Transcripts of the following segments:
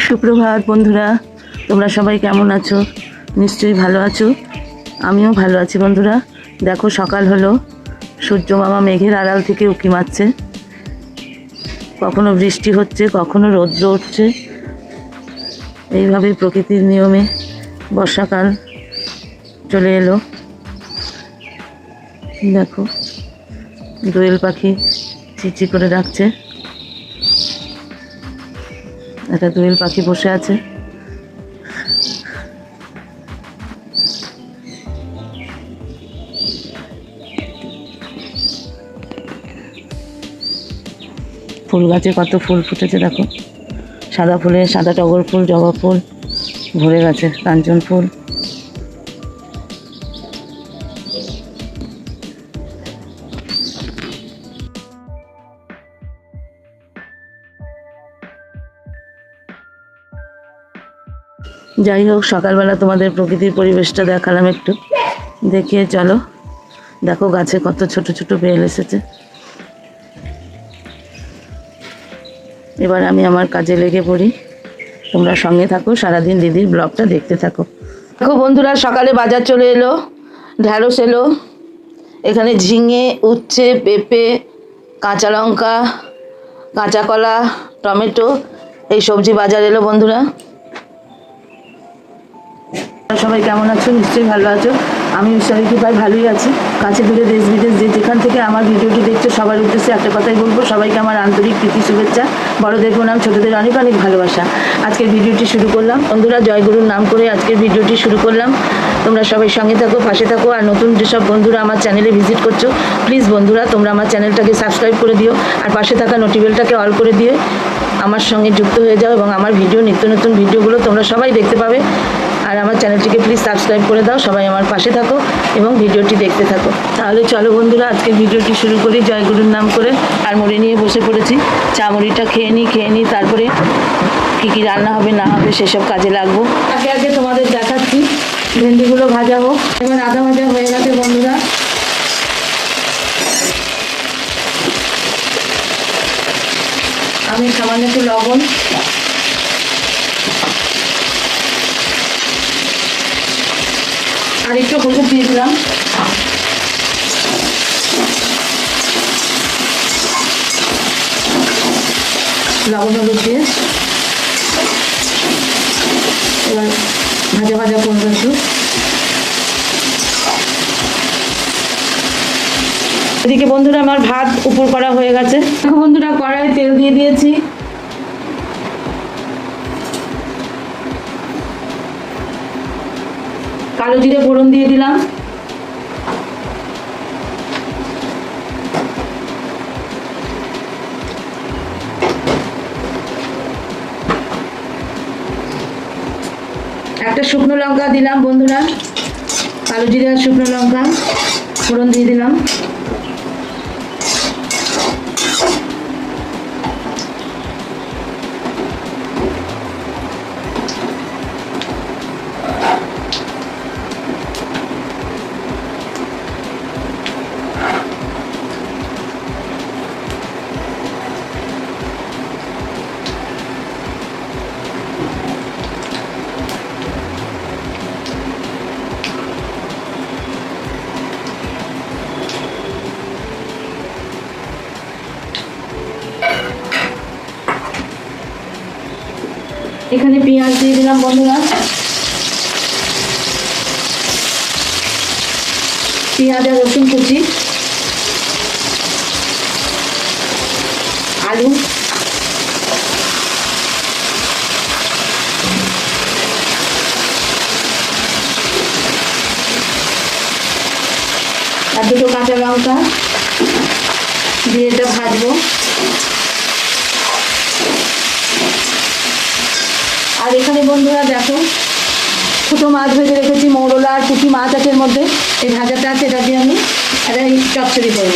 সুপ্রভাত বন্ধুরা, তোমরা সবাই কেমন আছো? নিশ্চয়ই ভালো আছো। আমিও ভালো আছি বন্ধুরা। দেখো, সকাল হলো। সূর্য মামা মেঘের আড়াল থেকে উকি মারছে। কখনো বৃষ্টি হচ্ছে, কখনো রৌদ্র উঠছে। এইভাবে প্রকৃতির নিয়মে বর্ষাকাল চলে এলো। দেখো, দোয়েল পাখি চিচি করে ডাকছে। একটা দোয়েল পাখি বসে আছে। ফুল গাছে কত ফুল ফুটেছে, দেখো। সাদা ফুলে সাদা টগর ফুল, জবা ফুল, ভরে গেছে কাঞ্চন ফুল। যাই হোক সকালবেলা তোমাদের প্রকৃতির পরিবেশটা দেখালাম একটু। দেখিয়ে চলো। দেখো গাছে কত ছোট ছোট বেল এসেছে। এবার আমি আমার কাজে লেগে পড়ি। তোমরা সঙ্গে থাকো, সারাদিন দিদির ব্লগটা দেখতে থাকো। দেখো বন্ধুরা, সকালে বাজার চলে এলো, ঢ্যাঁড়স এলো। এখানে ঝিঙে, উচ্ছে, পেঁপে, কাঁচা লঙ্কা, কাঁচা কলা, টমেটো, এই সবজি বাজার এলো বন্ধুরা। সবাই কেমন আছো? নিশ্চয়ই ভালো আছো। আমি ঈশ্বরের কৃপায় ভালোই আছি। কাছে দূরে দেশ বিদেশ যে যেখান থেকে আমার ভিডিওটি দেখছ, সবার উদ্দেশ্যে একটা কথাই বলব, সবাইকে আমার আন্তরিক প্রীতি, শুভেচ্ছা, বড়দের প্রণাম, ছোটদের অনেক অনেক ভালোবাসা। আজকের ভিডিওটি শুরু করলাম। বন্ধুরা, জয়গুরুর নাম করে আজকের ভিডিওটি শুরু করলাম। তোমরা সবাই সঙ্গে থাকো, পাশে থাকো, আর নতুন যেসব বন্ধুরা আমার চ্যানেলে ভিজিট করছ প্লিজ বন্ধুরা, তোমরা আমার চ্যানেলটাকে সাবস্ক্রাইব করে দিও, আর পাশে থাকা নোটিবেলটাকে অল করে দিয়ে আমার সঙ্গে যুক্ত হয়ে যাও এবং আমার ভিডিও, নিত্য নতুন ভিডিওগুলো তোমরা সবাই দেখতে পাবে। আর আমার চ্যানেলটিকে প্লিজ সাবস্ক্রাইব করে দাও, সবাই আমার পাশে থাকো এবং ভিডিওটি দেখতে থাকো। তাহলে চলো বন্ধুরা আজকে ভিডিওটি শুরু করি জয়গুরুর নাম করে। আর মুড়ি নিয়ে বসে পড়েছি। চা মুড়িটা খেয়ে নিই খেয়ে নিই, তারপরে কী কী রান্না হবে, না হবে, সেসব কাজে লাগবো। আগে আগে তোমাদের দেখাচ্ছি। ভেন্ডিগুলো ভাজা হোক। এবার আদা ভাজা হয়ে গেছে বন্ধুরা। আমি সামান্য একটু লবণ আর একটু হলুদ দিয়ে দিলাম। লবণ হলুদ দিয়ে। এবার ভাজা ভাজা করব একটু। এদিকে বন্ধুরা, আমার ভাত উপর করা হয়ে গেছে। দেখো বন্ধুরা কড়াই তেল দিয়ে দিয়েছি। কালো জিরে ফোড়ন দিয়ে দিলাম। একটা শুকনো লঙ্কা দিলাম বন্ধুরা। কালো জিরে আর শুকনো লঙ্কা ফোড়ন দিয়ে দিলাম। এখানে পেঁয়াজ দিয়ে দিলাম বন্ধুরা। পেঁয়াজ আর রসুন কুচি। আলু। আর দুটো কাঁচা লঙ্কা। দিয়ে এটা ভাজবো। এখানে বন্ধুরা দেখো, ছোটো মাছ ভেজে রেখেছি মৌরলা আর পুঁটি মাছ আছে এর মধ্যে। এই ভাজাটা আছে, এটা দিয়ে আমি এটা চচ্চড়ি করব।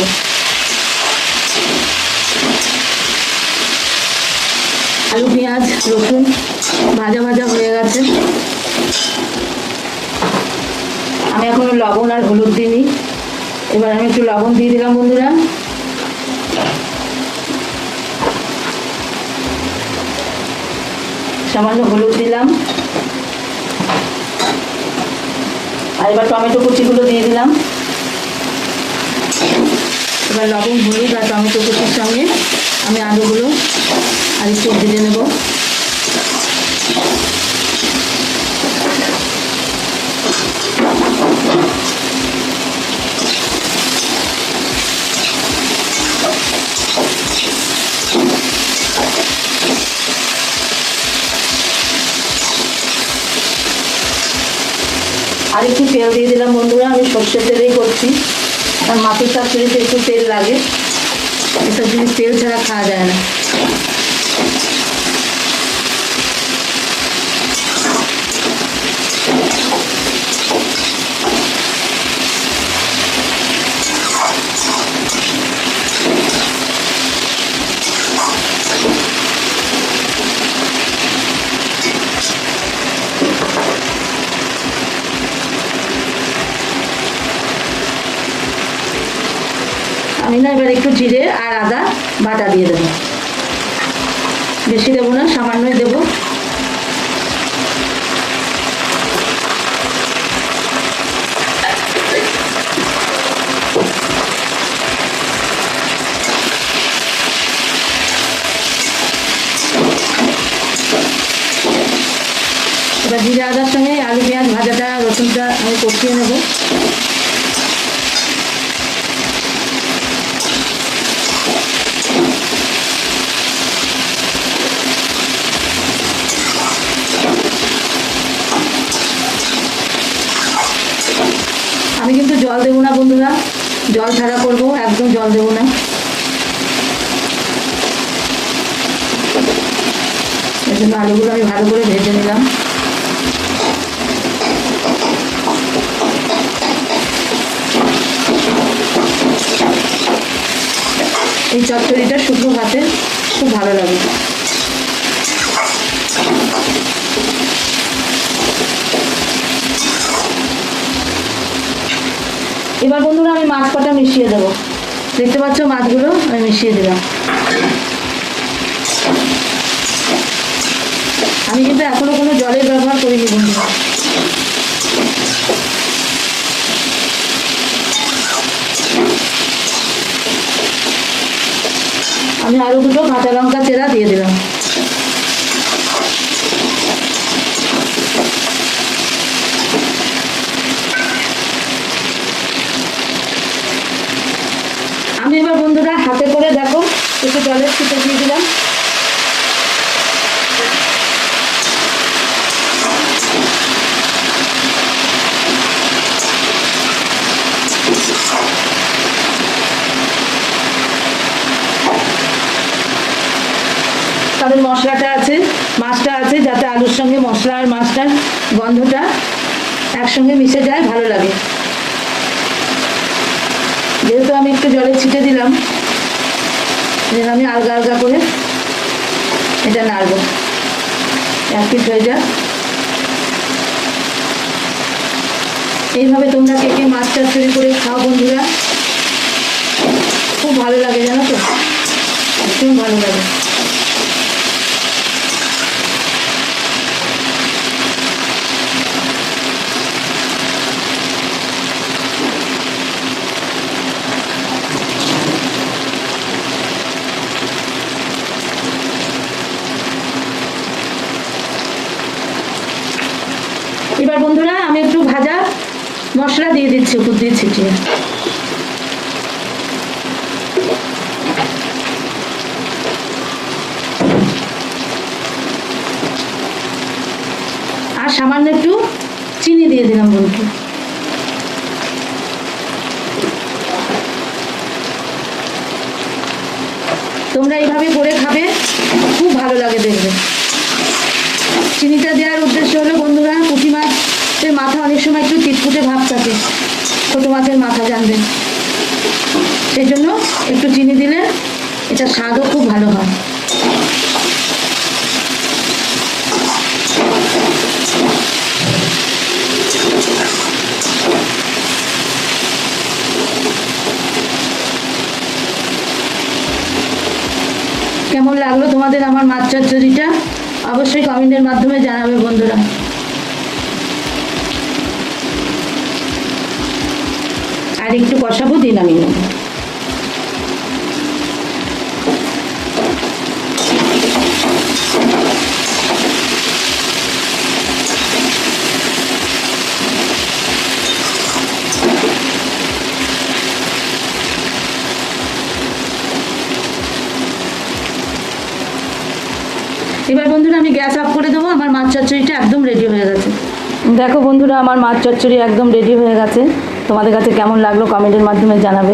আলু, পেঁয়াজ, রসুন, ভাজা ভাজা হয়ে গেছে। আমি এখনও লবণ আর হলুদ দিইনি। এবার আমি একটু লবণ দিয়ে দিলাম বন্ধুরা। সামান্য হলুদ দিলাম। আর এবার টমেটো কুচিগুলো দিয়ে দিলাম। এবার লবণ, হলুদ আর টমেটো কুচির সঙ্গে আমি আলুগুলো আর একটু ভেজে নেব। আর একটু তেল দিয়ে দিলাম বন্ধুরা, আমি সর্ষের তেলেই করছি। কারণ মাছের চচ্চড়িতে একটু তেল লাগে। এসব জিনিস তেল ছাড়া খাওয়া যায় না। আমি না, এবার একটু জিরে আর আদা বাটা দিয়ে দেবো। বেশি দেবো না, সামান্যই দেবো। এবার জিরে আদার সঙ্গে আলু পেঁয়াজ ভাজাটা রসুনটা আমি কষিয়ে নেব আমি কিন্তু জল দেবো না বন্ধুরা। জল ছাড়া করব, একদম জল দেবো না। জন্য আলুগুলো আমি ভালো করে ভেজে নিলাম। এই চচ্চড়িটা শুকনো ভাতে খুব ভালো লাগে। এবার বন্ধুরা, আমি মাছ কটা মিশিয়ে দেবো। দেখতে পাচ্ছ মাছগুলো? আমি মিশিয়ে দিলাম। আমি কিন্তু এখনও কোনো জলের ব্যবহার করিনি বন্ধুরা। আমি দুটো, কাঁচা লঙ্কা, চেরা দিয়ে দিলাম আমি এবার বন্ধুরা হাতে করে দেখো একটু জলের ছিটে দিয়ে দিলাম। তাদের মশলাটা আছে, মাছটা আছে, যাতে আলুর সঙ্গে মশলা আর মাছটার গন্ধটা একসঙ্গে মিশে যায়, ভালো লাগে। যেহেতু আমি একটু জলে ছিটে দিলাম এবার আমি আলগা আলগা করে এটা নাড়বো। এক পিস হয়ে যাক। এইভাবে তোমরা কে কে মাছ চচ্চড়ি করে খাও বন্ধুরা, খুব ভালো লাগে জানো তো? একদম ভালো লাগে এবার বন্ধুরা আমি একটু ভাজা মশলা দিয়ে দিচ্ছি উপর দিয়ে ছিটিয়ে। আর সামান্য একটু চিনি দিয়ে দিলাম বন্ধু তোমরা এইভাবে করে খাবে, খুব ভালো লাগে দেখবে। চিনিটা দেওয়ার উদ্দেশ্য হলো বন্ধুরা, পুঁটি মাছের মাথা অনেক সময় একটু চিটকুটে ভাব থাকে। ছোটো মাছের মাথা জানবেন সেই জন্য একটু চিনি দিলে এটা স্বাদও খুব ভালো হয়। কেমন লাগল তোমাদের আমার মাছ চচ্চড়িটা? অবশ্যই কমেন্টের মাধ্যমে জানাবে বন্ধুরা। আর একটু কষাবো দিন আমি এবার বন্ধুরা, আমি গ্যাস অফ করে দেবো। আমার মাছ চচ্চড়িটা একদম রেডি হয়ে গেছে। দেখো বন্ধুরা, আমার মাছ চচ্চড়ি একদম রেডি হয়ে গেছে। তোমাদের কাছে কেমন লাগল কমেন্টের মাধ্যমে জানাবে।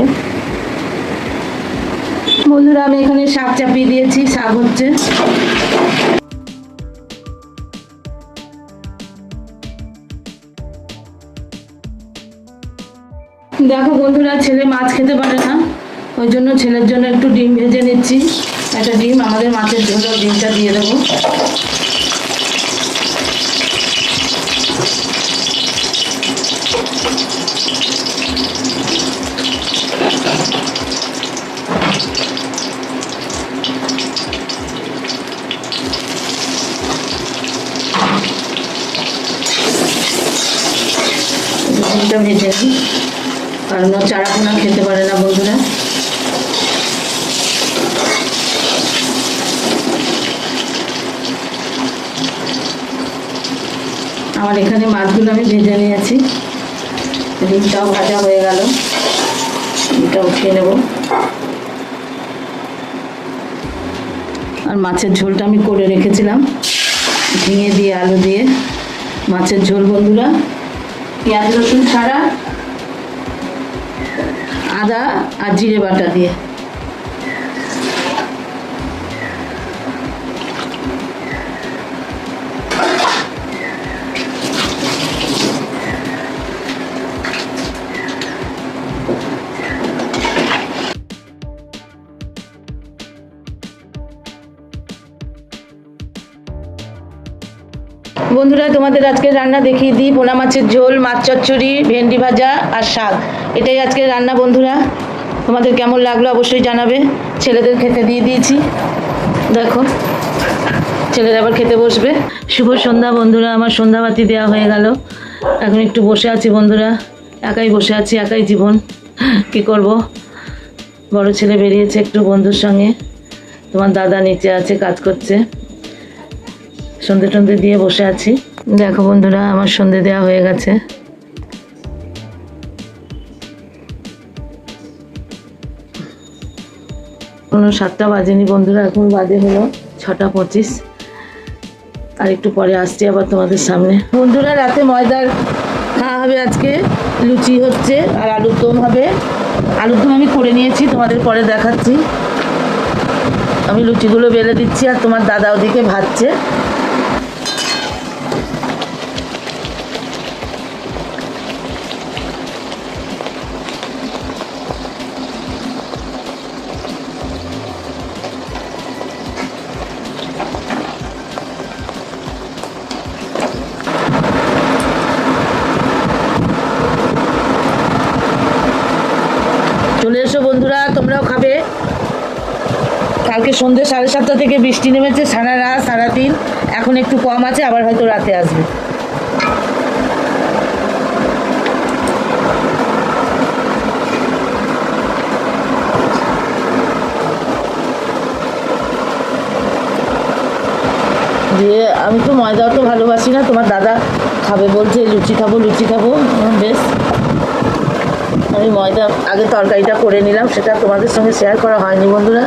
বন্ধুরা, আমি এখানে শাক চাপিয়ে দিয়েছি, শাক হচ্ছে। দেখো বন্ধুরা, ছেলে মাছ খেতে পারে না। ওই জন্য ছেলের জন্য একটু ডিম ভেজে নিচ্ছি। একটা ডিম আমাদের মাছের ঝোল ডিমটা দিয়ে দেবো ডিমটা ভেজে নিই কারণ ও চারাপোনা খেতে পারে না বন্ধুরা। আমার এখানে মাছগুলো আমি ভেজে নিয়েছি। ডিমটাও ভাজা হয়ে গেল। ডিমটা উঠিয়ে নেব। আর মাছের ঝোলটা আমি করে রেখেছিলাম। ঝিঙে দিয়ে, আলু দিয়ে। মাছের ঝোল বন্ধুরা। পেঁয়াজ রসুন ছাড়া আদা আর জিরে বাটা দিয়ে। বন্ধুরা, তোমাদের আজকে রান্না দেখিয়ে দিই। পোনা মাছের ঝোল, মাছ চচ্চড়ি, ভেন্ডি ভাজা আর শাক। এটাই আজকে রান্না, বন্ধুরা। তোমাদের কেমন লাগল অবশ্যই জানাবে। ছেলেদের খেতে দিয়ে দিয়েছি। দেখো, ছেলেরা আবার খেতে বসবে। শুভ সন্ধ্যা, বন্ধুরা। আমার সন্ধ্যাবাতি দেওয়া হয়ে গেল। এখন একটু বসে আছি, বন্ধুরা। একাই বসে আছি, একাই জীবন। কি করব? বড় ছেলে বেরিয়েছে একটু বন্ধুর সঙ্গে। তোমার দাদা নিচে আছে, কাজ করছে। সন্ধে টন্ধে দিয়ে বসে আছি। দেখো, বন্ধুরা, আমার সন্ধে দেওয়া হয়ে গেছে। কোনো সাতটা বাজেনি বন্ধুরা, এখন বাজে হলো ছটা পঁচিশ। আর একটু পরে আসছি আবার তোমাদের সামনে। বন্ধুরা, রাতে ময়দার খাওয়া হবে আজকে, লুচি হচ্ছে আর আলুর দম হবে। আলুর দম আমি করে নিয়েছি, তোমাদের পরে দেখাচ্ছি। আমি লুচিগুলো বেলে দিচ্ছি আর তোমার দাদা ওদিকে ভাজছে। বৃষ্টি নেমেছে সারা রাত সারাদিন এখন একটু কম আছে, আবার হয়তো রাতে আসবে। দিয়ে আমি তো ময়দাও তো ভালোবাসি না, তোমার দাদা খাবে বলছে, লুচি খাব লুচি খাব। বেশ। আমি ময়দা আগে তরকারিটা করে নিলাম, সেটা তোমাদের সঙ্গে শেয়ার করা হয়নি বন্ধুরা।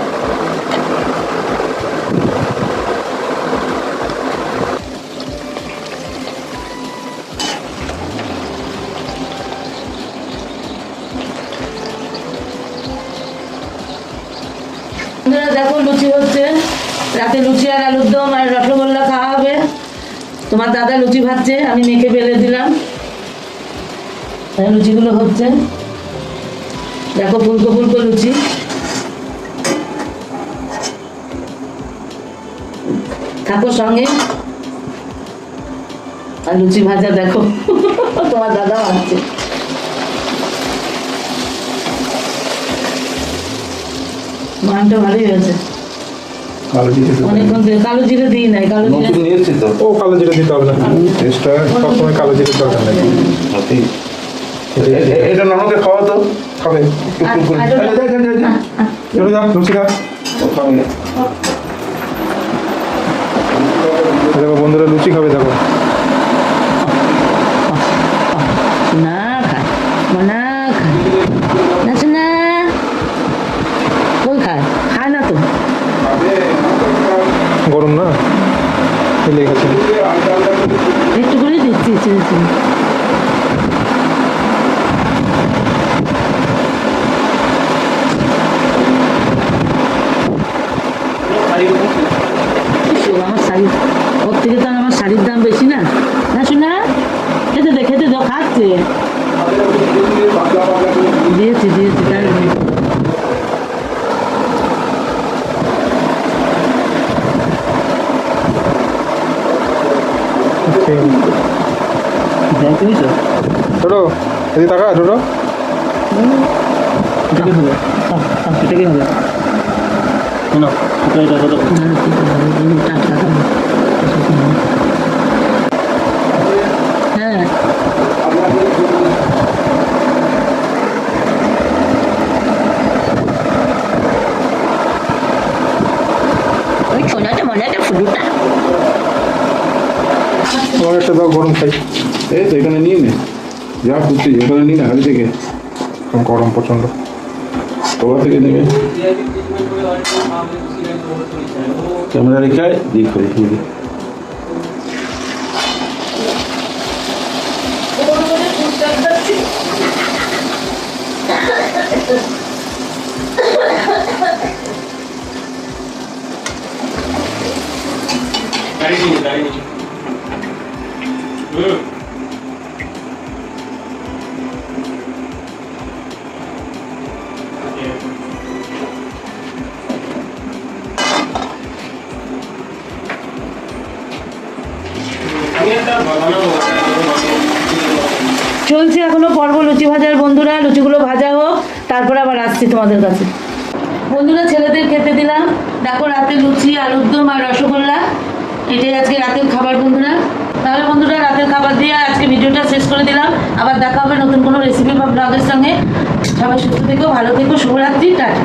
বন্ধুরা দেখো লুচি হচ্ছে। রাতে লুচি আর আলুর দম আর রসগোল্লা খাওয়া হবে। তোমার দাদা লুচি ভাজছে, আমি মেখে বেলে দিলাম। আর লুচিগুলো হচ্ছে। দেখো ফুলকো ফুলকো লুচি। থাকো সঙ্গে। আর লুচি ভাজা দেখো। তোমার দাদা ভাজছে। মানটা ভালোই হয়েছে। কালো জিরে অনেকক্ষণ ধরে কালো জিরে দিই নাই কালো জিরে নতুন নিয়ে তো। ও কালো জিরে দিতে হবে না। টেস্টটা সবসময় কালো জিরের দরকার এটা ননকে খাওয়া তো। খাবে। যা, যা। চলে যাও বন্ধুরা লুচি খাবে দেখো। গরম না? খেলে গেছে একটু করে দিচ্ছি চিনি চিনি ইস, আমার শাড়ি ওর থেকে তো আমার শাড়ির দাম বেশি না না শোনা খেতে দে খেতে দাও খাচ্ছে দিয়েছি দিয়েছি তাই দিয়েছি। ছোটো এদিকে টাকা ছোটো এটাকে হবে থাক, থাক, এটাকে হবে না না, ঠিক আছে, এই টাটকা খাব। হ্যাঁ ওই ছোনাটা মনে একটা ফুলুটা তোমার একটা দাও গরম খাই। এই তো এখানে নিয়ে নে। যা খুঁজছি এখানে নিয়ে নে হাড়ি থেকে। গরম প্রচণ্ড। তোলা থেকে নেবে ক্যামেরা রেখে দিক করে দিয়ে দে। চলছে এখনও পর্ব লুচি ভাজার, বন্ধুরা। লুচিগুলো ভাজা হোক, তারপরে আবার আসছি তোমাদের কাছে। বন্ধুরা, ছেলেদের খেতে দিলাম। দেখো, রাতে লুচি আলুর দম আর রসগোল্লা। এটাই আজকে রাতের খাবার, বন্ধুরা। তাহলে বন্ধুরা রাতের খাবার দিয়ে আজকে ভিডিওটা শেষ করে দিলাম। আবার দেখা হবে নতুন কোনো রেসিপি বা ব্লগের সঙ্গে। সবাই সুস্থ থেকেও ভালো থেকো, শুভরাত্রি, টাটা।